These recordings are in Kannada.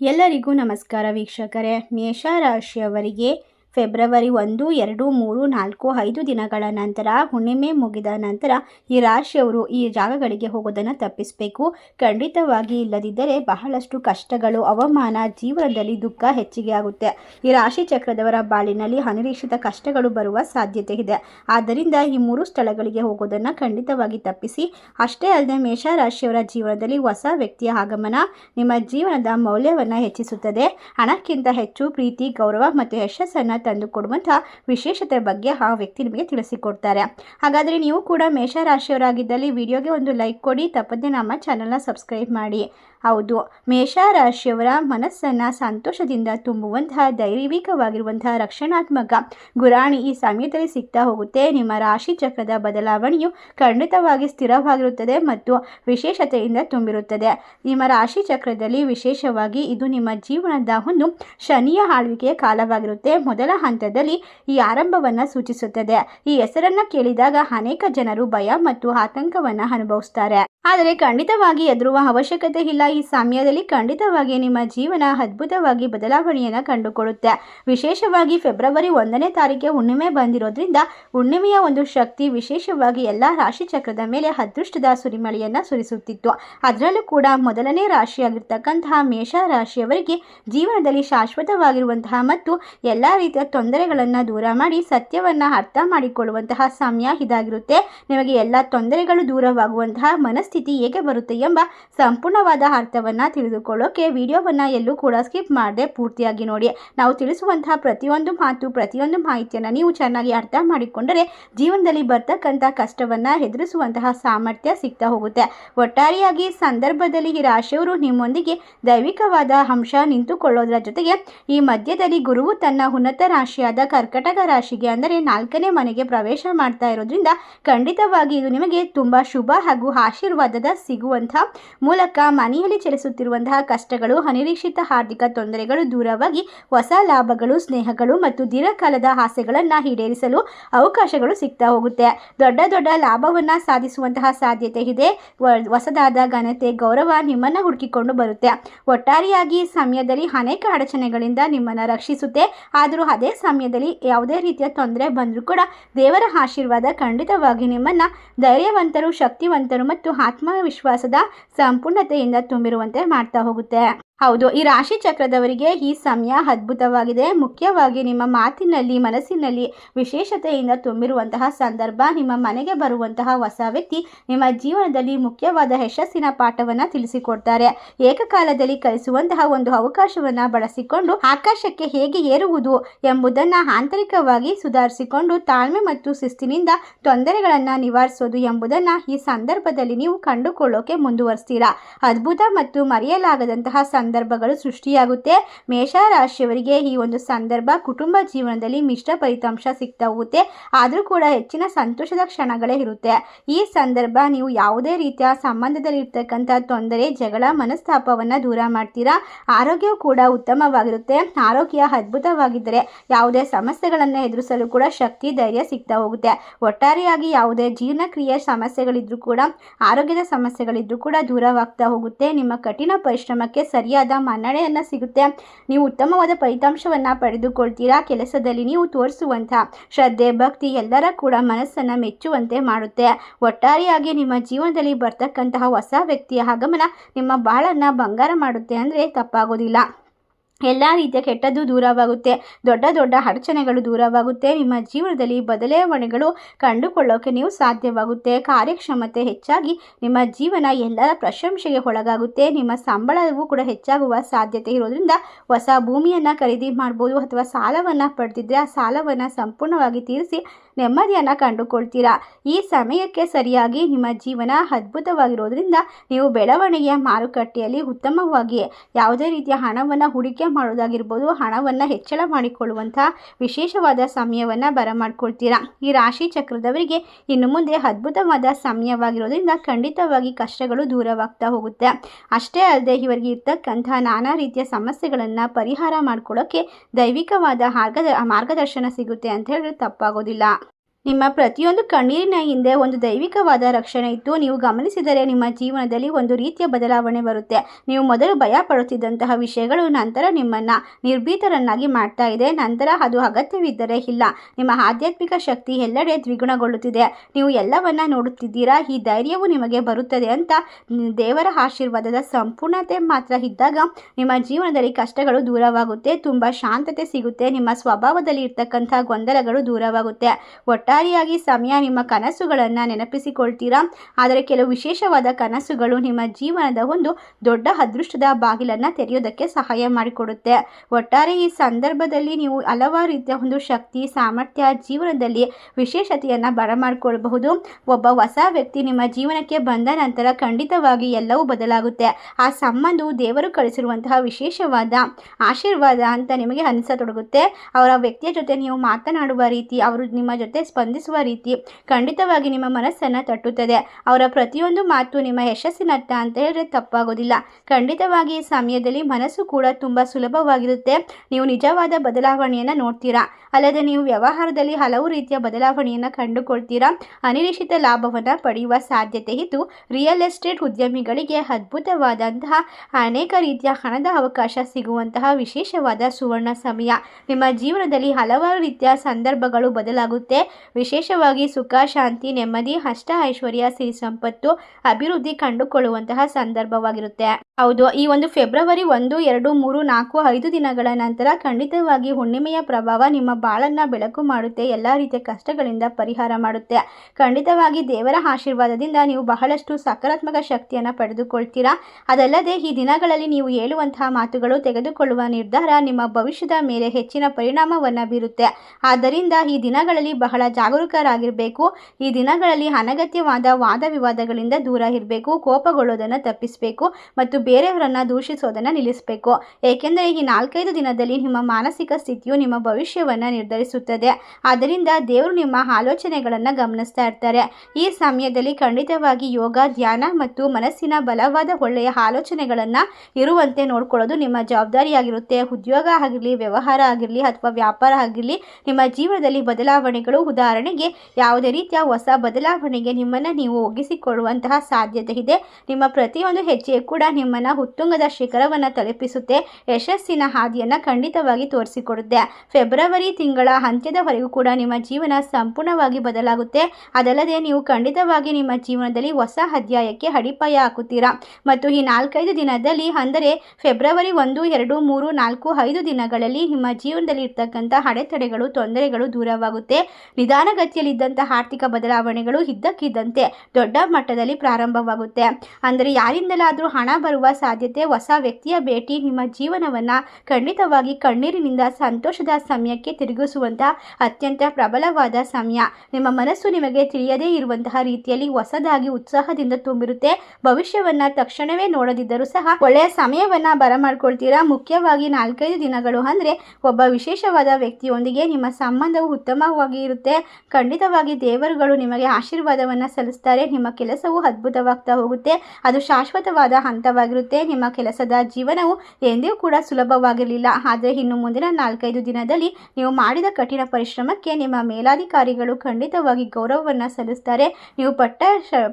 ಎಲ್ಲರಿಗೂ ನಮಸ್ಕಾರ ವೀಕ್ಷಕರೇ. ಮೇಷರಾಶಿಯವರಿಗೆ ಫೆಬ್ರವರಿ ಒಂದು, ಎರಡು, ಮೂರು, ನಾಲ್ಕು, ಐದು ದಿನಗಳ ನಂತರ ಹುಣ್ಣಿಮೆ ಮುಗಿದ ನಂತರ ಈ ರಾಶಿಯವರು ಈ ಜಾಗಗಳಿಗೆ ಹೋಗೋದನ್ನು ತಪ್ಪಿಸಬೇಕು. ಖಂಡಿತವಾಗಿ ಇಲ್ಲದಿದ್ದರೆ ಬಹಳಷ್ಟು ಕಷ್ಟಗಳು, ಅವಮಾನ ಜೀವನದಲ್ಲಿ ದುಃಖ ಹೆಚ್ಚಿಗೆ ಆಗುತ್ತೆ. ಈ ರಾಶಿ ಚಕ್ರದವರ ಬಾಳಿನಲ್ಲಿ ಅನಿರೀಕ್ಷಿತ ಕಷ್ಟಗಳು ಬರುವ ಸಾಧ್ಯತೆ ಇದೆ. ಆದ್ದರಿಂದ ಈ ಮೂರು ಸ್ಥಳಗಳಿಗೆ ಹೋಗೋದನ್ನು ಖಂಡಿತವಾಗಿ ತಪ್ಪಿಸಿ. ಅಷ್ಟೇ ಅಲ್ಲದೆ ಮೇಷರಾಶಿಯವರ ಜೀವನದಲ್ಲಿ ಹೊಸ ವ್ಯಕ್ತಿಯ ಆಗಮನ ನಿಮ್ಮ ಜೀವನದ ಮೌಲ್ಯವನ್ನು ಹೆಚ್ಚಿಸುತ್ತದೆ. ಹಣಕ್ಕಿಂತ ಹೆಚ್ಚು ಪ್ರೀತಿ, ಗೌರವ ಮತ್ತು ಯಶಸ್ಸನ್ನು ತಂದುಕೊಡುವಂತಹ ವಿಶೇಷತೆ ಬಗ್ಗೆ ಆ ವ್ಯಕ್ತಿ ನಿಮಗೆ ತಿಳಿಸಿಕೊಡ್ತಾರೆ. ಹಾಗಾದರೆ ನೀವು ಕೂಡ ಮೇಷರಾಶಿಯವರಾಗಿದ್ದಲ್ಲಿ ವಿಡಿಯೋಗೆ ಒಂದು ಲೈಕ್ ಕೊಡಿ, ತಪ್ಪದೇ ನಮ್ಮ ಚಾನಲ್ನ ಸಬ್ಸ್ಕ್ರೈಬ್ ಮಾಡಿ. ಹೌದು. ಮೇಷರಾಶಿಯವರ ಮನಸ್ಸನ್ನು ಸಂತೋಷದಿಂದ ತುಂಬುವಂತಹ ದೈವಿಕವಾಗಿರುವಂತಹ ರಕ್ಷಣಾತ್ಮಕ ಗುರಾಣಿ ಈ ಸಮಯದಲ್ಲಿ ಸಿಗ್ತಾ ಹೋಗುತ್ತೆ. ನಿಮ್ಮ ರಾಶಿ ಚಕ್ರದ ಬದಲಾವಣೆಯು ಖಂಡಿತವಾಗಿ ಸ್ಥಿರವಾಗಿರುತ್ತದೆ ಮತ್ತು ವಿಶೇಷತೆಯಿಂದ ತುಂಬಿರುತ್ತದೆ. ನಿಮ್ಮ ರಾಶಿ ಚಕ್ರದಲ್ಲಿ ವಿಶೇಷವಾಗಿ ಇದು ನಿಮ್ಮ ಜೀವನದ ಒಂದು ಶನಿಯ ಆಳ್ವಿಕೆಯ ಕಾಲವಾಗಿರುತ್ತೆ. ಮೊದಲ ಹಂತದಲ್ಲಿ ಈ ಆರಂಭವನ್ನು ಸೂಚಿಸುತ್ತದೆ. ಈ ಹೆಸರನ್ನು ಕೇಳಿದಾಗ ಅನೇಕ ಜನರು ಭಯ ಮತ್ತು ಆತಂಕವನ್ನು ಅನುಭವಿಸ್ತಾರೆ. ಆದರೆ ಖಂಡಿತವಾಗಿ ಎದುರುವ ಅವಶ್ಯಕತೆ ಇಲ್ಲ. ಈ ಸಮಯದಲ್ಲಿ ಖಂಡಿತವಾಗಿ ನಿಮ್ಮ ಜೀವನ ಅದ್ಭುತವಾಗಿ ಬದಲಾವಣೆಯನ್ನು ಕಂಡುಕೊಳ್ಳುತ್ತೆ. ವಿಶೇಷವಾಗಿ ಫೆಬ್ರವರಿ ಒಂದನೇ ತಾರೀಕಿಗೆ ಹುಣ್ಣಿಮೆ ಬಂದಿರೋದ್ರಿಂದ ಹುಣ್ಣಿಮೆಯ ಒಂದು ಶಕ್ತಿ ವಿಶೇಷವಾಗಿ ಎಲ್ಲ ರಾಶಿ ಚಕ್ರದ ಮೇಲೆ ಅದೃಷ್ಟದ ಸುರಿಮಳೆಯನ್ನು ಸುರಿಸುತ್ತಿತ್ತು. ಅದರಲ್ಲೂ ಕೂಡ ಮೊದಲನೇ ರಾಶಿಯಾಗಿರ್ತಕ್ಕಂತಹ ಮೇಷ ರಾಶಿಯವರಿಗೆ ಜೀವನದಲ್ಲಿ ಶಾಶ್ವತವಾಗಿರುವಂತಹ ಮತ್ತು ಎಲ್ಲ ರೀತಿಯ ತೊಂದರೆಗಳನ್ನು ದೂರ ಮಾಡಿ ಸತ್ಯವನ್ನು ಅರ್ಥ ಮಾಡಿಕೊಳ್ಳುವಂತಹ ಸಮಯ ಇದಾಗಿರುತ್ತೆ. ನಿಮಗೆ ಎಲ್ಲ ತೊಂದರೆಗಳು ದೂರವಾಗುವಂತಹ ಮನಸ್ಥಿತಿ ಹೇಗೆ ಬರುತ್ತೆ ಎಂಬ ಸಂಪೂರ್ಣವಾದ ಅರ್ಥವನ್ನು ತಿಳಿದುಕೊಳ್ಳೋಕೆ ವಿಡಿಯೋವನ್ನು ಎಲ್ಲೂ ಕೂಡ ಸ್ಕಿಪ್ ಮಾಡದೆ ಪೂರ್ತಿಯಾಗಿ ನೋಡಿ. ನಾವು ತಿಳಿಸುವಂತಹ ಪ್ರತಿಯೊಂದು ಮಾತು, ಪ್ರತಿಯೊಂದು ಮಾಹಿತಿಯನ್ನು ನೀವು ಚೆನ್ನಾಗಿ ಅರ್ಥ ಮಾಡಿಕೊಂಡರೆ ಜೀವನದಲ್ಲಿ ಬರ್ತಕ್ಕಂಥ ಕಷ್ಟವನ್ನು ಎದುರಿಸುವಂತಹ ಸಾಮರ್ಥ್ಯ ಸಿಗ್ತಾ ಹೋಗುತ್ತೆ. ಒಟ್ಟಾರೆಯಾಗಿ ಸಂದರ್ಭದಲ್ಲಿ ಈ ರಾಶಿಯವರು ನಿಮ್ಮೊಂದಿಗೆ ದೈವಿಕವಾದ ಅಂಶ ನಿಂತುಕೊಳ್ಳೋದ್ರ ಜೊತೆಗೆ ಈ ಮಧ್ಯದಲ್ಲಿ ಗುರುವು ತನ್ನ ಉನ್ನತ ರಾಶಿಯಾದ ಕರ್ಕಟಕ ರಾಶಿಗೆ ಅಂದರೆ ನಾಲ್ಕನೇ ಮನೆಗೆ ಪ್ರವೇಶ ಮಾಡ್ತಾ ಇರೋದ್ರಿಂದ ಖಂಡಿತವಾಗಿ ಇದು ನಿಮಗೆ ತುಂಬ ಶುಭ ಹಾಗೂ ಆಶೀರ್ವಾದದ ಸಿಗುವಂತಹ ಮೂಲಕ ಮನೆಯಲ್ಲಿ ಚಲಿಸುತ್ತಿರುವಂತಹ ಕಷ್ಟಗಳು, ಅನಿರೀಕ್ಷಿತ ಆರ್ಥಿಕ ತೊಂದರೆಗಳು ದೂರವಾಗಿ ಹೊಸ ಲಾಭಗಳು, ಸ್ನೇಹಗಳು ಮತ್ತು ದೀರ್ಘಕಾಲದ ಆಸೆಗಳನ್ನು ಈಡೇರಿಸಲು ಅವಕಾಶಗಳು ಸಿಗ್ತಾ ಹೋಗುತ್ತೆ. ದೊಡ್ಡ ದೊಡ್ಡ ಲಾಭವನ್ನು ಸಾಧಿಸುವಂತಹ ಸಾಧ್ಯತೆ ಇದೆ. ಹೊಸದಾದ ಘನತೆ, ಗೌರವ ನಿಮ್ಮನ್ನು ಹುಡುಕಿಕೊಂಡು ಬರುತ್ತೆ. ಒಟ್ಟಾರೆಯಾಗಿ ಸಮಯದಲ್ಲಿ ಅನೇಕ ಅಡಚಣೆಗಳಿಂದ ನಿಮ್ಮನ್ನು ರಕ್ಷಿಸುತ್ತೆ. ಆದರೂ ಅದೇ ಸಮಯದಲ್ಲಿ ಯಾವುದೇ ರೀತಿಯ ತೊಂದರೆ ಬಂದರೂ ಕೂಡ ದೇವರ ಆಶೀರ್ವಾದ ಖಂಡಿತವಾಗಿ ನಿಮ್ಮನ್ನು ಧೈರ್ಯವಂತರು, ಶಕ್ತಿವಂತರು ಮತ್ತು ಆತ್ಮವಿಶ್ವಾಸದ ಸಂಪೂರ್ಣತೆಯಿಂದ ತುಂಬಿರುವಂತೆ ಮಾಡ್ತಾ ಹೋಗುತ್ತೆ. ಹೌದು, ಈ ರಾಶಿ ಚಕ್ರದವರಿಗೆ ಈ ಸಮಯ ಅದ್ಭುತವಾಗಿದೆ. ಮುಖ್ಯವಾಗಿ ನಿಮ್ಮ ಮಾತಿನಲ್ಲಿ, ಮನಸ್ಸಿನಲ್ಲಿ ವಿಶೇಷತೆಯಿಂದ ತುಂಬಿರುವಂತಹ ಸಂದರ್ಭ, ನಿಮ್ಮ ಮನೆಗೆ ಬರುವಂತಹ ಹೊಸ ವ್ಯಕ್ತಿ ನಿಮ್ಮ ಜೀವನದಲ್ಲಿ ಮುಖ್ಯವಾದ ಯಶಸ್ಸಿನ ಪಾಠವನ್ನು ತಿಳಿಸಿಕೊಡ್ತಾರೆ. ಏಕಕಾಲದಲ್ಲಿ ಕಲಿಸುವಂತಹ ಒಂದು ಅವಕಾಶವನ್ನು ಬಳಸಿಕೊಂಡು ಆಕಾಶಕ್ಕೆ ಹೇಗೆ ಏರುವುದು ಎಂಬುದನ್ನು ಆಂತರಿಕವಾಗಿ ಸುಧಾರಿಸಿಕೊಂಡು ತಾಳ್ಮೆ ಮತ್ತು ಶಿಸ್ತಿನಿಂದ ತೊಂದರೆಗಳನ್ನು ನಿವಾರಿಸೋದು ಎಂಬುದನ್ನು ಈ ಸಂದರ್ಭದಲ್ಲಿ ನೀವು ಕಂಡುಕೊಳ್ಳೋಕೆ ಮುಂದುವರಿಸ್ತೀರಾ. ಅದ್ಭುತ ಮತ್ತು ಮರೆಯಲಾಗದಂತಹ ಸಂದರ್ಭಗಳು ಸೃಷ್ಟಿಯಾಗುತ್ತೆ. ಮೇಷರಾಶಿಯವರಿಗೆ ಈ ಒಂದು ಸಂದರ್ಭ ಕುಟುಂಬ ಜೀವನದಲ್ಲಿ ಮಿಶ್ರ ಫಲಿತಾಂಶ ಸಿಗ್ತಾ ಹೋಗುತ್ತೆ. ಆದರೂ ಕೂಡ ಹೆಚ್ಚಿನ ಸಂತೋಷದ ಕ್ಷಣಗಳೇ ಇರುತ್ತೆ. ಈ ಸಂದರ್ಭ ನೀವು ಯಾವುದೇ ರೀತಿಯ ಸಂಬಂಧದಲ್ಲಿ ಇರ್ತಕ್ಕಂಥ ತೊಂದರೆ, ಜಗಳ, ಮನಸ್ತಾಪವನ್ನು ದೂರ ಮಾಡ್ತೀರಾ? ಆರೋಗ್ಯವು ಕೂಡ ಉತ್ತಮವಾಗಿರುತ್ತೆ. ಆರೋಗ್ಯ ಅದ್ಭುತವಾಗಿದ್ದರೆ ಯಾವುದೇ ಸಮಸ್ಯೆಗಳನ್ನು ಎದುರಿಸಲು ಕೂಡ ಶಕ್ತಿ, ಧೈರ್ಯ ಸಿಗ್ತಾ ಹೋಗುತ್ತೆ. ಒಟ್ಟಾರೆಯಾಗಿ ಯಾವುದೇ ಜೀರ್ಣಕ್ರಿಯೆ ಸಮಸ್ಯೆಗಳಿದ್ರೂ ಕೂಡ, ಆರೋಗ್ಯದ ಸಮಸ್ಯೆಗಳಿದ್ರೂ ಕೂಡ ದೂರವಾಗ್ತಾ ಹೋಗುತ್ತೆ. ನಿಮ್ಮ ಕಠಿಣ ಪರಿಶ್ರಮಕ್ಕೆ ಸರಿಯಾದ ಮನ್ನಣೆಯನ್ನು ಸಿಗುತ್ತೆ. ನೀವು ಉತ್ತಮವಾದ ಫಲಿತಾಂಶವನ್ನು ಪಡೆದುಕೊಳ್ತೀರಾ? ಕೆಲಸದಲ್ಲಿ ನೀವು ತೋರಿಸುವಂಥ ಶ್ರದ್ಧೆ, ಭಕ್ತಿ ಎಲ್ಲರ ಕೂಡ ಮನಸ್ಸನ್ನು ಮೆಚ್ಚುವಂತೆ ಮಾಡುತ್ತೆ. ಒಟ್ಟಾರೆಯಾಗಿ ನಿಮ್ಮ ಜೀವನದಲ್ಲಿ ಬರ್ತಕ್ಕಂತಹ ಹೊಸ ವ್ಯಕ್ತಿಯ ಆಗಮನ ನಿಮ್ಮ ಬಾಳನ್ನು ಬಂಗಾರ ಮಾಡುತ್ತೆ ಅಂದರೆ ತಪ್ಪಾಗೋದಿಲ್ಲ. ಎಲ್ಲ ರೀತಿಯ ಕೆಟ್ಟದ್ದು ದೂರವಾಗುತ್ತೆ. ದೊಡ್ಡ ದೊಡ್ಡ ಅಡಚಣೆಗಳು ದೂರವಾಗುತ್ತೆ. ನಿಮ್ಮ ಜೀವನದಲ್ಲಿ ಬದಲಾವಣೆಗಳು ಕಂಡುಕೊಳ್ಳೋಕೆ ನೀವು ಸಾಧ್ಯವಾಗುತ್ತೆ. ಕಾರ್ಯಕ್ಷಮತೆ ಹೆಚ್ಚಾಗಿ ನಿಮ್ಮ ಜೀವನ ಎಲ್ಲರ ಪ್ರಶಂಸೆಗೆ ಒಳಗಾಗುತ್ತೆ. ನಿಮ್ಮ ಸಂಬಳವೂ ಕೂಡ ಹೆಚ್ಚಾಗುವ ಸಾಧ್ಯತೆ ಇರೋದ್ರಿಂದ ಹೊಸ ಭೂಮಿಯನ್ನು ಖರೀದಿ ಮಾಡ್ಬೋದು ಅಥವಾ ಸಾಲವನ್ನು ಪಡೆದಿದ್ರೆ ಆ ಸಾಲವನ್ನು ಸಂಪೂರ್ಣವಾಗಿ ತೀರಿಸಿ ನೆಮ್ಮದಿಯನ್ನು ಕಂಡುಕೊಳ್ತೀರಾ? ಈ ಸಮಯಕ್ಕೆ ಸರಿಯಾಗಿ ನಿಮ್ಮ ಜೀವನ ಅದ್ಭುತವಾಗಿರೋದ್ರಿಂದ ನೀವು ಬೆಳವಣಿಗೆಯ ಮಾರುಕಟ್ಟೆಯಲ್ಲಿ ಉತ್ತಮವಾಗಿ ಯಾವುದೇ ರೀತಿಯ ಹಣವನ್ನು ಹೂಡಿಕೆ ಮಾಡೋದಾಗಿರ್ಬೋದು, ಹಣವನ್ನು ಹೆಚ್ಚಳ ಮಾಡಿಕೊಳ್ಳುವಂಥ ವಿಶೇಷವಾದ ಸಮಯವನ್ನು ಬರಮಾಡ್ಕೊಳ್ತೀರಾ? ಈ ರಾಶಿ ಚಕ್ರದವರಿಗೆ ಇನ್ನು ಮುಂದೆ ಅದ್ಭುತವಾದ ಸಮಯವಾಗಿರೋದ್ರಿಂದ ಖಂಡಿತವಾಗಿ ಕಷ್ಟಗಳು ದೂರವಾಗ್ತಾ ಹೋಗುತ್ತೆ. ಅಷ್ಟೇ ಅಲ್ಲದೆ ಇವರಿಗೆ ಇರ್ತಕ್ಕಂಥ ನಾನಾ ರೀತಿಯ ಸಮಸ್ಯೆಗಳನ್ನು ಪರಿಹಾರ ಮಾಡಿಕೊಳ್ಳೋಕ್ಕೆ ದೈವಿಕವಾದ ಮಾರ್ಗದ, ಮಾರ್ಗದರ್ಶನ ಸಿಗುತ್ತೆ ಅಂತ ಹೇಳಿದ್ರೆ ತಪ್ಪಾಗೋದಿಲ್ಲ. ನಿಮ್ಮ ಪ್ರತಿಯೊಂದು ಕಣ್ಣೀರಿನ ಹಿಂದೆ ಒಂದು ದೈವಿಕವಾದ ರಕ್ಷಣೆ ಇತ್ತು ನೀವು ಗಮನಿಸಿದರೆ ನಿಮ್ಮ ಜೀವನದಲ್ಲಿ ಒಂದು ರೀತಿಯ ಬದಲಾವಣೆ ಬರುತ್ತೆ. ನೀವು ಮೊದಲು ಭಯ ಪಡುತ್ತಿದ್ದಂತಹ ವಿಷಯಗಳು ನಂತರ ನಿಮ್ಮನ್ನು ನಿರ್ಭೀತರನ್ನಾಗಿ ಮಾಡ್ತಾ ಇದೆ. ನಂತರ ಅದು ಅಗತ್ಯವಿದ್ದರೆ ಇಲ್ಲ. ನಿಮ್ಮ ಆಧ್ಯಾತ್ಮಿಕ ಶಕ್ತಿ ಎಲ್ಲೆಡೆ ದ್ವಿಗುಣಗೊಳ್ಳುತ್ತಿದೆ. ನೀವು ಎಲ್ಲವನ್ನ ನೋಡುತ್ತಿದ್ದೀರಾ? ಈ ಧೈರ್ಯವು ನಿಮಗೆ ಬರುತ್ತದೆ ಅಂತ ದೇವರ ಆಶೀರ್ವಾದದ ಸಂಪೂರ್ಣತೆ ಮಾತ್ರ ಇದ್ದಾಗ ನಿಮ್ಮ ಜೀವನದಲ್ಲಿ ಕಷ್ಟಗಳು ದೂರವಾಗುತ್ತೆ. ತುಂಬ ಶಾಂತತೆ ಸಿಗುತ್ತೆ. ನಿಮ್ಮ ಸ್ವಭಾವದಲ್ಲಿ ಇರ್ತಕ್ಕಂಥ ಗೊಂದಲಗಳು ದೂರವಾಗುತ್ತೆ. ಒಟ್ಟಾರೆಯಾಗಿ ಸಮಯ ನಿಮ್ಮ ಕನಸುಗಳನ್ನು ನೆನಪಿಸಿಕೊಳ್ತೀರಾ? ಆದರೆ ಕೆಲವು ವಿಶೇಷವಾದ ಕನಸುಗಳು ನಿಮ್ಮ ಜೀವನದ ಒಂದು ದೊಡ್ಡ ಅದೃಷ್ಟದ ಬಾಗಿಲನ್ನು ತೆರೆಯೋದಕ್ಕೆ ಸಹಾಯ ಮಾಡಿಕೊಡುತ್ತೆ. ಒಟ್ಟಾರೆ ಈ ಸಂದರ್ಭದಲ್ಲಿ ನೀವು ಹಲವಾರು ರೀತಿಯ ಒಂದು ಶಕ್ತಿ, ಸಾಮರ್ಥ್ಯ, ಜೀವನದಲ್ಲಿ ವಿಶೇಷತೆಯನ್ನು ಬರಮಾಡಿಕೊಳ್ಬಹುದು ಒಬ್ಬ ಹೊಸ ವ್ಯಕ್ತಿ ನಿಮ್ಮ ಜೀವನಕ್ಕೆ ಬಂದ ನಂತರ ಖಂಡಿತವಾಗಿ ಎಲ್ಲವೂ ಬದಲಾಗುತ್ತೆ. ಆ ಸಂಬಂಧವು ದೇವರು ಕಳಿಸಿರುವಂತಹ ವಿಶೇಷವಾದ ಆಶೀರ್ವಾದ ಅಂತ ನಿಮಗೆ ಅನಿಸತೊಡಗುತ್ತೆ. ಅವರ ವ್ಯಕ್ತಿಯ ಜೊತೆ ನೀವು ಮಾತನಾಡುವ ರೀತಿ, ಅವರು ನಿಮ್ಮ ಜೊತೆ ಸ್ಪಂದಿಸುವ ರೀತಿ ಖಂಡಿತವಾಗಿ ನಿಮ್ಮ ಮನಸ್ಸನ್ನು ತಟ್ಟುತ್ತದೆ. ಅವರ ಪ್ರತಿಯೊಂದು ಮಾತು ನಿಮ್ಮ ಯಶಸ್ಸಿನತ್ತ ಅಂತ ಹೇಳಿದ್ರೆ ತಪ್ಪಾಗೋದಿಲ್ಲ. ಖಂಡಿತವಾಗಿ ಈ ಸಮಯದಲ್ಲಿ ಮನಸ್ಸು ಕೂಡ ತುಂಬ ಸುಲಭವಾಗಿರುತ್ತೆ. ನೀವು ನಿಜವಾದ ಬದಲಾವಣೆಯನ್ನು ನೋಡ್ತೀರಾ? ಅಲ್ಲದೆ ನೀವು ವ್ಯವಹಾರದಲ್ಲಿ ಹಲವು ರೀತಿಯ ಬದಲಾವಣೆಯನ್ನು ಕಂಡುಕೊಳ್ತೀರಾ? ಅನಿರೀಕ್ಷಿತ ಲಾಭವನ್ನು ಪಡೆಯುವ ಸಾಧ್ಯತೆ ಇದ್ದು ರಿಯಲ್ ಎಸ್ಟೇಟ್ ಉದ್ಯಮಿಗಳಿಗೆ ಅದ್ಭುತವಾದಂತಹ ಅನೇಕ ರೀತಿಯ ಹಣದ ಅವಕಾಶ ಸಿಗುವಂತಹ ವಿಶೇಷವಾದ ಸುವರ್ಣ ಸಮಯ. ನಿಮ್ಮ ಜೀವನದಲ್ಲಿ ಹಲವಾರು ರೀತಿಯ ಸಂದರ್ಭಗಳು ಬದಲಾಗುತ್ತೆ. ವಿಶೇಷವಾಗಿ ಸುಖ ಶಾಂತಿ ನೆಮ್ಮದಿ ಅಷ್ಟ ಐಶ್ವರ್ಯ ಸಿರಿ ಸಂಪತ್ತು ಅಭಿವೃದ್ಧಿ ಕಂಡುಕೊಳ್ಳುವಂತಹ ಸಂದರ್ಭವಾಗಿರುತ್ತೆ. ಹೌದು, ಈ ಒಂದು ಫೆಬ್ರವರಿ ಒಂದು, ಎರಡು, ಮೂರು, ನಾಲ್ಕು, ಐದು ದಿನಗಳ ನಂತರ ಖಂಡಿತವಾಗಿ ಹುಣ್ಣಿಮೆಯ ಪ್ರಭಾವ ನಿಮ್ಮ ಬಾಳನ್ನ ಬೆಳಕು ಮಾಡುತ್ತೆ, ಎಲ್ಲ ರೀತಿಯ ಕಷ್ಟಗಳಿಂದ ಪರಿಹಾರ ಮಾಡುತ್ತೆ. ಖಂಡಿತವಾಗಿ ದೇವರ ಆಶೀರ್ವಾದದಿಂದ ನೀವು ಬಹಳಷ್ಟು ಸಕಾರಾತ್ಮಕ ಶಕ್ತಿಯನ್ನು ಪಡೆದುಕೊಳ್ತೀರಾ. ಅದಲ್ಲದೆ ಈ ದಿನಗಳಲ್ಲಿ ನೀವು ಹೇಳುವಂತಹ ಮಾತುಗಳು ತೆಗೆದುಕೊಳ್ಳುವ ನಿರ್ಧಾರ ನಿಮ್ಮ ಭವಿಷ್ಯದ ಮೇಲೆ ಹೆಚ್ಚಿನ ಪರಿಣಾಮವನ್ನು ಬೀರುತ್ತೆ. ಆದ್ದರಿಂದ ಈ ದಿನಗಳಲ್ಲಿ ಬಹಳ ಜಾಗರೂಕರಾಗಿರಬೇಕು. ಈ ದಿನಗಳಲ್ಲಿ ಅನಗತ್ಯವಾದ ವಾದ ವಿವಾದಗಳಿಂದ ದೂರ ಇರಬೇಕು ಕೋಪಗೊಳ್ಳೋದನ್ನು ತಪ್ಪಿಸಬೇಕು ಮತ್ತು ಬೇರೆಯವರನ್ನು ದೂಷಿಸೋದನ್ನು ನಿಲ್ಲಿಸಬೇಕು. ಏಕೆಂದರೆ ಈ ನಾಲ್ಕೈದು ದಿನದಲ್ಲಿ ನಿಮ್ಮ ಮಾನಸಿಕ ಸ್ಥಿತಿಯು ನಿಮ್ಮ ಭವಿಷ್ಯವನ್ನು ನಿರ್ಧರಿಸುತ್ತದೆ. ಆದ್ದರಿಂದ ದೇವರು ನಿಮ್ಮ ಆಲೋಚನೆಗಳನ್ನು ಗಮನಿಸ್ತಾ ಇರ್ತಾರೆ. ಈ ಸಮಯದಲ್ಲಿ ಖಂಡಿತವಾಗಿ ಯೋಗ, ಧ್ಯಾನ ಮತ್ತು ಮನಸ್ಸಿನ ಬಲವಾದ ಒಳ್ಳೆಯ ಆಲೋಚನೆಗಳನ್ನು ಇರುವಂತೆ ನೋಡ್ಕೊಳ್ಳೋದು ನಿಮ್ಮ ಜವಾಬ್ದಾರಿಯಾಗಿರುತ್ತೆ. ಉದ್ಯೋಗ ಆಗಿರಲಿ, ವ್ಯವಹಾರ ಆಗಿರಲಿ ಅಥವಾ ವ್ಯಾಪಾರ ಆಗಿರಲಿ, ನಿಮ್ಮ ಜೀವನದಲ್ಲಿ ಬದಲಾವಣೆಗಳು ಉದಾಹರಣೆಗೆ ಯಾವುದೇ ರೀತಿಯ ಹೊಸ ಬದಲಾವಣೆಗೆ ನಿಮ್ಮನ್ನು ನೀವು ಒಗ್ಗಿಸಿಕೊಳ್ಳುವಂತಹ ಸಾಧ್ಯತೆ ಇದೆ. ನಿಮ್ಮ ಪ್ರತಿಯೊಂದು ಹೆಜ್ಜೆ ಕೂಡ ನಿಮ್ಮನ್ನು ಉತ್ತುಂಗದ ಶಿಖರವನ್ನು ತಲುಪಿಸುತ್ತೆ. ಯಶಸ್ಸಿನ ಹಾದಿಯನ್ನು ಖಂಡಿತವಾಗಿ ತೋರಿಸಿಕೊಡುತ್ತೆ. ಫೆಬ್ರವರಿ ತಿಂಗಳ ಅಂತ್ಯದವರೆಗೂ ಕೂಡ ನಿಮ್ಮ ಜೀವನ ಸಂಪೂರ್ಣವಾಗಿ ಬದಲಾಗುತ್ತೆ. ಅದಲ್ಲದೆ ನೀವು ಖಂಡಿತವಾಗಿ ನಿಮ್ಮ ಜೀವನದಲ್ಲಿ ಹೊಸ ಅಧ್ಯಾಯಕ್ಕೆ ಅಡಿಪಾಯ ಹಾಕುತ್ತೀರಾ? ಮತ್ತು ಈ ನಾಲ್ಕೈದು ದಿನದಲ್ಲಿ ಅಂದರೆ ಫೆಬ್ರವರಿ ಒಂದು, ಎರಡು, ಮೂರು, ನಾಲ್ಕು, ಐದು ದಿನಗಳಲ್ಲಿ ನಿಮ್ಮ ಜೀವನದಲ್ಲಿ ಇರ್ತಕ್ಕಂಥ ಅಡೆತಡೆಗಳು, ತೊಂದರೆಗಳು ದೂರವಾಗುತ್ತೆ. ನಿಧಾನಗತಿಯಲ್ಲಿದ್ದಂತಹ ಆರ್ಥಿಕ ಬದಲಾವಣೆಗಳು ಇದ್ದಕ್ಕಿದ್ದಂತೆ ದೊಡ್ಡ ಮಟ್ಟದಲ್ಲಿ ಪ್ರಾರಂಭವಾಗುತ್ತೆ. ಅಂದರೆ ಯಾರಿಂದಲಾದರೂ ಹಣ ಬರುವ ಸಾಧ್ಯತೆ ಹೊಸ ವ್ಯಕ್ತಿಯ ಭೇಟಿ ನಿಮ್ಮ ಜೀವನವನ್ನು ಖಂಡಿತವಾಗಿ ಕಣ್ಣೀರಿನಿಂದ ಸಂತೋಷದ ಸಮಯಕ್ಕೆ ತಿರುಗಿಸುವಂತಹ ಅತ್ಯಂತ ಪ್ರಬಲವಾದ ಸಮಯ. ನಿಮ್ಮ ಮನಸ್ಸು ನಿಮಗೆ ತಿಳಿಯದೇ ಇರುವಂತಹ ರೀತಿಯಲ್ಲಿ ಹೊಸದಾಗಿ ಉತ್ಸಾಹದಿಂದ ತುಂಬಿರುತ್ತೆ. ಭವಿಷ್ಯವನ್ನು ತಕ್ಷಣವೇ ನೋಡದಿದ್ದರೂ ಸಹ ಒಳ್ಳೆಯ ಸಮಯವನ್ನು ಬರಮಾಡ್ಕೊಳ್ತೀರಾ? ಮುಖ್ಯವಾಗಿ ನಾಲ್ಕೈದು ದಿನಗಳು ಅಂದರೆ ಒಬ್ಬ ವಿಶೇಷವಾದ ವ್ಯಕ್ತಿಯೊಂದಿಗೆ ನಿಮ್ಮ ಸಂಬಂಧವು ಉತ್ತಮವಾಗಿ ಇರುತ್ತೆ. ಖಂಡಿತವಾಗಿ ದೇವರುಗಳು ನಿಮಗೆ ಆಶೀರ್ವಾದವನ್ನು ಸಲ್ಲಿಸ್ತಾರೆ. ನಿಮ್ಮ ಕೆಲಸವು ಅದ್ಭುತವಾಗ್ತಾ ಹೋಗುತ್ತೆ. ಅದು ಶಾಶ್ವತವಾದ ಹಂತವಾಗಿರುತ್ತೆ ನಿಮ್ಮ ಕೆಲಸದ ಜೀವನವು ಎಂದೂ ಕೂಡ ಸುಲಭವಾಗಿರಲಿಲ್ಲ. ಆದರೆ ಇನ್ನು ಮುಂದಿನ ನಾಲ್ಕೈದು ದಿನದಲ್ಲಿ ನೀವು ಮಾಡಿದ ಕಠಿಣ ಪರಿಶ್ರಮಕ್ಕೆ ನಿಮ್ಮ ಮೇಲಾಧಿಕಾರಿಗಳು ಖಂಡಿತವಾಗಿ ಗೌರವವನ್ನು ಸಲ್ಲಿಸ್ತಾರೆ. ನೀವು ಪಟ್ಟ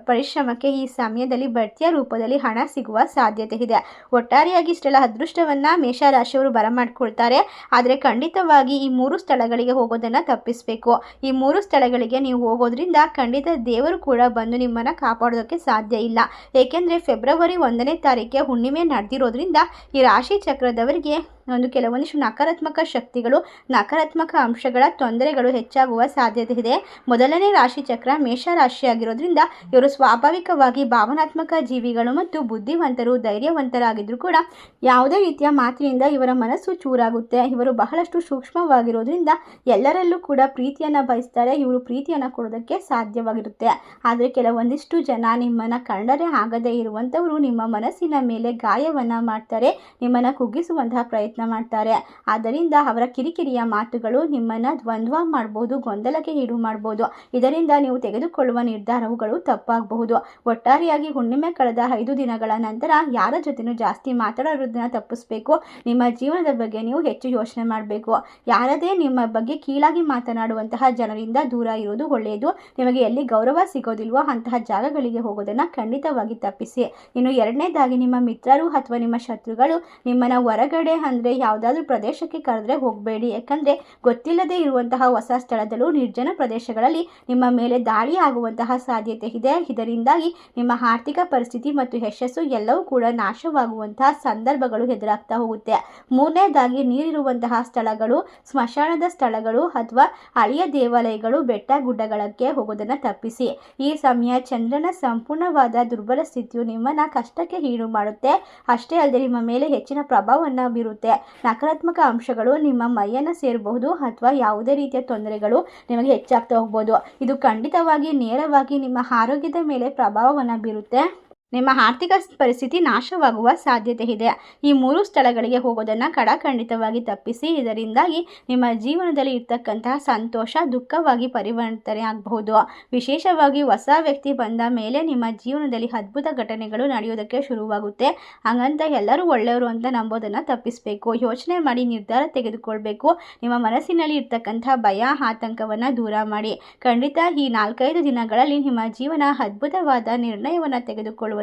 ಪರಿಶ್ರಮಕ್ಕೆ ಈ ಸಮಯದಲ್ಲಿ ಬಡ್ತಿಯ ರೂಪದಲ್ಲಿ ಹಣ ಸಿಗುವ ಸಾಧ್ಯತೆ ಇದೆ. ಒಟ್ಟಾರೆಯಾಗಿ ಇಷ್ಟೆಲ್ಲ ಅದೃಷ್ಟವನ್ನು ಮೇಷರಾಶಿಯವರು ಬರಮಾಡ್ಕೊಳ್ತಾರೆ. ಆದರೆ ಖಂಡಿತವಾಗಿ ಈ ಮೂರು ಸ್ಥಳಗಳಿಗೆ ಹೋಗೋದನ್ನು ತಪ್ಪಿಸಬೇಕು. ಈ ಮೂರು ಸ್ಥಳಗಳಿಗೆ ನೀವು ಹೋಗೋದ್ರಿಂದ ಖಂಡಿತ ದೇವರು ಕೂಡ ಬಂದು ನಿಮ್ಮನ್ನು ಕಾಪಾಡೋದಕ್ಕೆ ಸಾಧ್ಯ ಇಲ್ಲ. ಏಕೆಂದರೆ ಫೆಬ್ರವರಿ ಒಂದನೇ ತಾರೀಕಿಗೆ ಹುಣ್ಣಿಮೆ ನಡೆದಿರೋದ್ರಿಂದ ಈ ರಾಶಿ ಚಕ್ರದವರಿಗೆ ಒಂದು ಕೆಲವೊಂದಿಷ್ಟು ನಕಾರಾತ್ಮಕ ಶಕ್ತಿಗಳು, ನಕಾರಾತ್ಮಕ ಅಂಶಗಳ ತೊಂದರೆಗಳು ಹೆಚ್ಚಾಗುವ ಸಾಧ್ಯತೆ ಇದೆ ಮೊದಲನೇ ರಾಶಿ ಚಕ್ರ ಮೇಷ ರಾಶಿಯಾಗಿರೋದ್ರಿಂದ ಇವರು ಸ್ವಾಭಾವಿಕವಾಗಿ ಭಾವನಾತ್ಮಕ ಜೀವಿಗಳು ಮತ್ತು ಬುದ್ಧಿವಂತರು ಧೈರ್ಯವಂತರಾಗಿದ್ದರೂ ಕೂಡ ಯಾವುದೇ ರೀತಿಯ ಮಾತಿನಿಂದ ಇವರ ಮನಸ್ಸು ಚೂರಾಗುತ್ತೆ. ಇವರು ಬಹಳಷ್ಟು ಸೂಕ್ಷ್ಮವಾಗಿರೋದ್ರಿಂದ ಎಲ್ಲರಲ್ಲೂ ಕೂಡ ಪ್ರೀತಿಯನ್ನು ಬಯಸ್ತಾರೆ. ಇವರು ಪ್ರೀತಿಯನ್ನು ಕೊಡೋದಕ್ಕೆ ಸಾಧ್ಯವಾಗಿರುತ್ತೆ. ಆದರೆ ಕೆಲವೊಂದಿಷ್ಟು ಜನ ನಿಮ್ಮನ್ನು ಕಂಡರೆ ಆಗದೇ ಇರುವಂಥವರು ನಿಮ್ಮ ಮನಸ್ಸಿನ ಮೇಲೆ ಗಾಯವನ್ನು ಮಾಡ್ತಾರೆ. ನಿಮ್ಮನ್ನು ಕುಗ್ಗಿಸುವಂತಹ ಪ್ರಯತ್ನ ಪ್ರಯತ್ನ ಮಾಡ್ತಾರೆ. ಆದ್ದರಿಂದ ಅವರ ಕಿರಿಕಿರಿಯ ಮಾತುಗಳು ನಿಮ್ಮನ್ನು ದ್ವಂದ್ವ ಮಾಡ್ಬೋದು, ಗೊಂದಲಕ್ಕೆ ಈಡು ಮಾಡ್ಬೋದು. ಇದರಿಂದ ನೀವು ತೆಗೆದುಕೊಳ್ಳುವ ನಿರ್ಧಾರವುಗಳು ತಪ್ಪಾಗಬಹುದು. ಒಟ್ಟಾರೆಯಾಗಿ ಹುಣ್ಣಿಮೆ ಕಳೆದ ಐದು ದಿನಗಳ ನಂತರ ಯಾರ ಜೊತೆನೂ ಜಾಸ್ತಿ ಮಾತಾಡೋದನ್ನ ತಪ್ಪಿಸ್ಬೇಕು. ನಿಮ್ಮ ಜೀವನದ ಬಗ್ಗೆ ನೀವು ಹೆಚ್ಚು ಯೋಚನೆ ಮಾಡಬೇಕು. ಯಾರದೇ ನಿಮ್ಮ ಬಗ್ಗೆ ಕೀಳಾಗಿ ಮಾತನಾಡುವಂತಹ ಜನರಿಂದ ದೂರ ಇರುವುದು ಒಳ್ಳೆಯದು. ನಿಮಗೆ ಎಲ್ಲಿ ಗೌರವ ಸಿಗೋದಿಲ್ವೋ ಅಂತಹ ಜಾಗಗಳಿಗೆ ಹೋಗೋದನ್ನು ಖಂಡಿತವಾಗಿ ತಪ್ಪಿಸಿ. ಇನ್ನು ಎರಡನೇದಾಗಿ ನಿಮ್ಮ ಮಿತ್ರರು ಅಥವಾ ನಿಮ್ಮ ಶತ್ರುಗಳು ನಿಮ್ಮನ್ನು ಹೊರಗಡೆ ಅಂದರೆ ಯಾವುದಾದ್ರೂ ಪ್ರದೇಶಕ್ಕೆ ಕರೆದ್ರೆ ಹೋಗಬೇಡಿ. ಯಾಕಂದರೆ ಗೊತ್ತಿಲ್ಲದೆ ಇರುವಂತಹ ಹೊಸ ಸ್ಥಳದಲ್ಲೂ ನಿರ್ಜನ ಪ್ರದೇಶಗಳಲ್ಲಿ ನಿಮ್ಮ ಮೇಲೆ ದಾಳಿ ಆಗುವಂತಹ ಸಾಧ್ಯತೆ ಇದೆ. ಇದರಿಂದಾಗಿ ನಿಮ್ಮ ಆರ್ಥಿಕ ಪರಿಸ್ಥಿತಿ ಮತ್ತು ಯಶಸ್ಸು ಎಲ್ಲವೂ ಕೂಡ ನಾಶವಾಗುವಂತಹ ಸಂದರ್ಭಗಳು ಎದುರಾಗ್ತಾ ಹೋಗುತ್ತೆ. ಮೂರನೇದಾಗಿ ನೀರಿರುವಂತಹ ಸ್ಥಳಗಳು, ಸ್ಮಶಾನದ ಸ್ಥಳಗಳು ಅಥವಾ ಹಳೆಯ ದೇವಾಲಯಗಳು, ಬೆಟ್ಟ ಗುಡ್ಡಗಳಕ್ಕೆ ಹೋಗೋದನ್ನು ತಪ್ಪಿಸಿ. ಈ ಸಮಯ ಚಂದ್ರನ ಸಂಪೂರ್ಣವಾದ ದುರ್ಬಲ ಸ್ಥಿತಿಯು ನಿಮ್ಮನ್ನು ಕಷ್ಟಕ್ಕೆ ಈಡು ಮಾಡುತ್ತೆ. ಅಷ್ಟೇ ಅಲ್ಲದೆ ನಿಮ್ಮ ಮೇಲೆ ಹೆಚ್ಚಿನ ಪ್ರಭಾವವನ್ನು ಬೀರುತ್ತೆ. ನಕಾರಾತ್ಮಕ ಅಂಶಗಳು ನಿಮ್ಮ ಮೈಯನ್ನು ಸೇರಬಹುದು ಅಥವಾ ಯಾವುದೇ ರೀತಿಯ ತೊಂದರೆಗಳು ನಿಮಗೆ ಹೆಚ್ಚಾಗ್ತಾ ಹೋಗ್ಬೋದು. ಇದು ಖಂಡಿತವಾಗಿ ನೇರವಾಗಿ ನಿಮ್ಮ ಆರೋಗ್ಯದ ಮೇಲೆ ಪ್ರಭಾವವನ್ನು ಬೀರುತ್ತೆ. ನಿಮ್ಮ ಆರ್ಥಿಕ ಪರಿಸ್ಥಿತಿ ನಾಶವಾಗುವ ಸಾಧ್ಯತೆ ಇದೆ. ಈ ಮೂರು ಸ್ಥಳಗಳಿಗೆ ಹೋಗೋದನ್ನು ಕಡಖಂಡಿತವಾಗಿ ತಪ್ಪಿಸಿ. ಇದರಿಂದಾಗಿ ನಿಮ್ಮ ಜೀವನದಲ್ಲಿ ಇರ್ತಕ್ಕಂತಹ ಸಂತೋಷ ದುಃಖವಾಗಿ ಪರಿವರ್ತನೆ ಆಗಬಹುದು. ವಿಶೇಷವಾಗಿ ಹೊಸ ವ್ಯಕ್ತಿ ಬಂದ ಮೇಲೆ ನಿಮ್ಮ ಜೀವನದಲ್ಲಿ ಅದ್ಭುತ ಘಟನೆಗಳು ನಡೆಯೋದಕ್ಕೆ ಶುರುವಾಗುತ್ತೆ. ಹಾಗಂತ ಎಲ್ಲರೂ ಒಳ್ಳೆಯವರು ಅಂತ ನಂಬೋದನ್ನು ತಪ್ಪಿಸಬೇಕು. ಯೋಚನೆ ಮಾಡಿ ನಿರ್ಧಾರ ತೆಗೆದುಕೊಳ್ಬೇಕು. ನಿಮ್ಮ ಮನಸ್ಸಿನಲ್ಲಿ ಇರ್ತಕ್ಕಂಥ ಭಯ, ಆತಂಕವನ್ನು ದೂರ ಮಾಡಿ. ಖಂಡಿತ ಈ ನಾಲ್ಕೈದು ದಿನಗಳಲ್ಲಿ ನಿಮ್ಮ ಜೀವನ ಅದ್ಭುತವಾದ ನಿರ್ಣಯವನ್ನು ತೆಗೆದುಕೊಳ್ಳುವ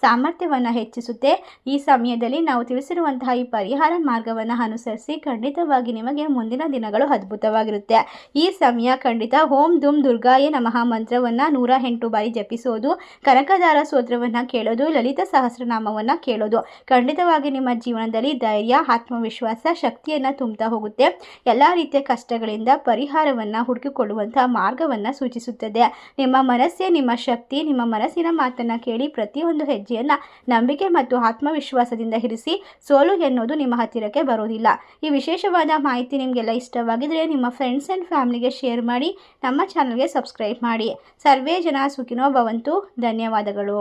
ಸಾಮರ್ಥ್ಯವನ್ನು ಹೆಚ್ಚಿಸುತ್ತೆ. ಈ ಸಮಯದಲ್ಲಿ ನಾವು ತಿಳಿಸಿರುವಂತಹ ಈ ಪರಿಹಾರ ಮಾರ್ಗವನ್ನು ಅನುಸರಿಸಿ ಖಂಡಿತವಾಗಿ ನಿಮಗೆ ಮುಂದಿನ ದಿನಗಳು ಅದ್ಭುತವಾಗಿರುತ್ತೆ. ಈ ಸಮಯ ಖಂಡಿತ ಓಂ ದುಮ್ ದುರ್ಗಾಯ ನಮಃ ಮಂತ್ರವನ್ನು ನೂರ ಎಂಟು ಬಾರಿ ಜಪಿಸೋದು, ಕನಕದಾರ ಸ್ತೋತ್ರವನ್ನು ಕೇಳೋದು, ಲಲಿತ ಸಹಸ್ರನಾಮವನ್ನು ಕೇಳೋದು. ಖಂಡಿತವಾಗಿ ನಿಮ್ಮ ಜೀವನದಲ್ಲಿ ಧೈರ್ಯ, ಆತ್ಮವಿಶ್ವಾಸ, ಶಕ್ತಿಯನ್ನು ತುಂಬುತ್ತಾ ಹೋಗುತ್ತೆ. ಎಲ್ಲ ರೀತಿಯ ಕಷ್ಟಗಳಿಂದ ಪರಿಹಾರವನ್ನು ಹುಡುಕಿಕೊಳ್ಳುವಂತಹ ಮಾರ್ಗವನ್ನು ಸೂಚಿಸುತ್ತದೆ. ನಿಮ್ಮ ಮನಸ್ಸೇ ನಿಮ್ಮ ಶಕ್ತಿ, ನಿಮ್ಮ ಮನಸ್ಸಿನ ಮಾತನ್ನು ಕೇಳಿ ಪ್ರತಿಯೊಂದು ಹೆಜ್ಜೆಯನ್ನು ನಂಬಿಕೆ ಮತ್ತು ಆತ್ಮವಿಶ್ವಾಸದಿಂದ ಇರಿಸಿ ಸೋಲು ಎನ್ನುವುದು ನಿಮ್ಮ ಹತ್ತಿರಕ್ಕೆ ಬರೋದಿಲ್ಲ ಈ ವಿಶೇಷವಾದ ಮಾಹಿತಿ ನಿಮಗೆಲ್ಲ ಇಷ್ಟವಾಗಿದ್ದರೆ ನಿಮ್ಮ ಫ್ರೆಂಡ್ಸ್ ಆ್ಯಂಡ್ ಫ್ಯಾಮಿಲಿಗೆ ಶೇರ್ ಮಾಡಿ, ನಮ್ಮ ಚಾನಲ್ಗೆ ಸಬ್ಸ್ಕ್ರೈಬ್ ಮಾಡಿ. ಸರ್ವೇ ಜನ ಸುಖಿನೋ ಭವಂತು. ಧನ್ಯವಾದಗಳು.